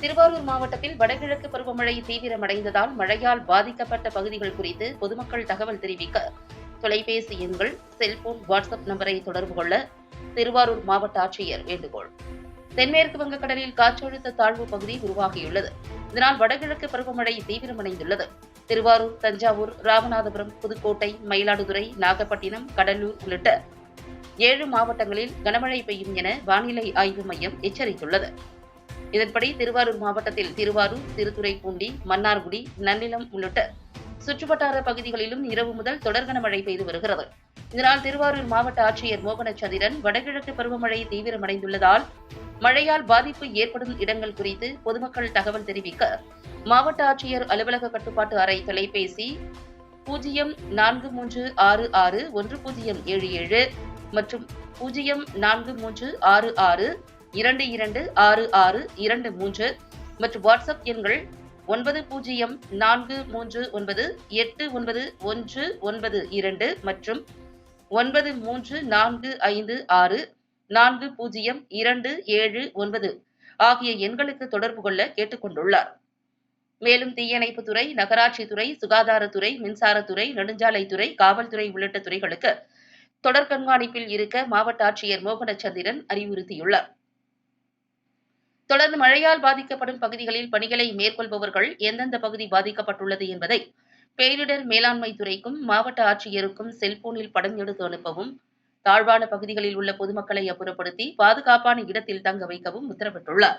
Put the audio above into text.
திருவாரூர் மாவட்டத்தில் வடகிழக்கு பருவமழை தீவிரமடைந்ததால் மழையால் பாதிக்கப்பட்ட பகுதிகள் குறித்து பொதுமக்கள் தகவல் தெரிவிக்க தொலைபேசி எண்கள் செல்போன் வாட்ஸ்அப் நம்பரை தொடர்பு கொள்ள திருவாரூர் மாவட்ட ஆட்சியர் வேண்டுகோள். தென்மேற்கு வங்கக்கடலில் காற்றழுத்த தாழ்வு பகுதி உருவாகியுள்ளது. இதனால் வடகிழக்கு பருவமழை தீவிரமடைந்துள்ளது. திருவாரூர் தஞ்சாவூர் ராமநாதபுரம் புதுக்கோட்டை மயிலாடுதுறை நாகப்பட்டினம் கடலூர் உள்ளிட்ட ஏழு மாவட்டங்களில் கனமழை பெய்யும் என வானிலை ஆய்வு மையம் எச்சரித்துள்ளது. இதன்படி திருவாரூர் மாவட்டத்தில் திருவாரூர் திருத்துறைப்பூண்டி மன்னார்குடி நன்னிலம் உள்ளிட்ட சுற்றுவட்டார பகுதிகளிலும் இரவு முதல் தொடர் கனமழை பெய்து வருகிறது. இதனால் திருவாரூர் மாவட்ட ஆட்சியர் மோகனச்சந்திரன் வடகிழக்கு பருவமழை தீவிரமடைந்துள்ளதால் மழையால் பாதிப்பு ஏற்படும் இடங்கள் குறித்து பொதுமக்கள் தகவல் தெரிவிக்க மாவட்ட ஆட்சியர் அலுவலக கட்டுப்பாட்டு அறை தொலைபேசி பூஜ்ஜியம் நான்கு மூன்று ஆறு ஆறு ஒன்று பூஜ்ஜியம் ஏழு ஏழு மற்றும் பூஜ்ஜியம் நான்கு மூன்று ஆறு ஆறு இரண்டு இரண்டு ஆறு ஆறு இரண்டு மூன்று மற்றும் வாட்ஸ்அப் எண்கள் ஒன்பது பூஜ்ஜியம் நான்கு மூன்று ஒன்பது எட்டு ஒன்பது ஒன்று ஒன்பது இரண்டு மற்றும் ஒன்பது மூன்று நான்கு ஐந்து ஆறு நான்கு பூஜ்ஜியம் இரண்டு ஏழு ஒன்பது ஆகிய எண்களுக்கு தொடர்பு கொள்ள கேட்டுக்கொண்டுள்ளார். மேலும் தீயணைப்புத்துறை நகராட்சித்துறை சுகாதாரத்துறை மின்சாரத்துறை நெடுஞ்சாலைத்துறை காவல்துறை உள்ளிட்ட துறைகளுக்கு தொடர் கண்காணிப்பில் இருக்க மாவட்ட ஆட்சியர் மோகனச்சந்திரன் அறிவுறுத்தியுள்ளார். தொடர்ந்து மழையால் பாதிக்கப்படும் பகுதிகளில் பணிகளை மேற்கொள்பவர்கள் எந்தெந்த பகுதி பாதிக்கப்பட்டுள்ளது என்பதை பேரிடர் மேலாண்மை துறைக்கும் மாவட்ட ஆட்சியருக்கும் செல்போனில் படம் எடுத்து அனுப்பவும் தாழ்வான பகுதிகளில் உள்ள பொதுமக்களை அப்புறப்படுத்தி பாதுகாப்பான இடத்தில் தங்க வைக்கவும் உத்தரவிட்டுள்ளார்.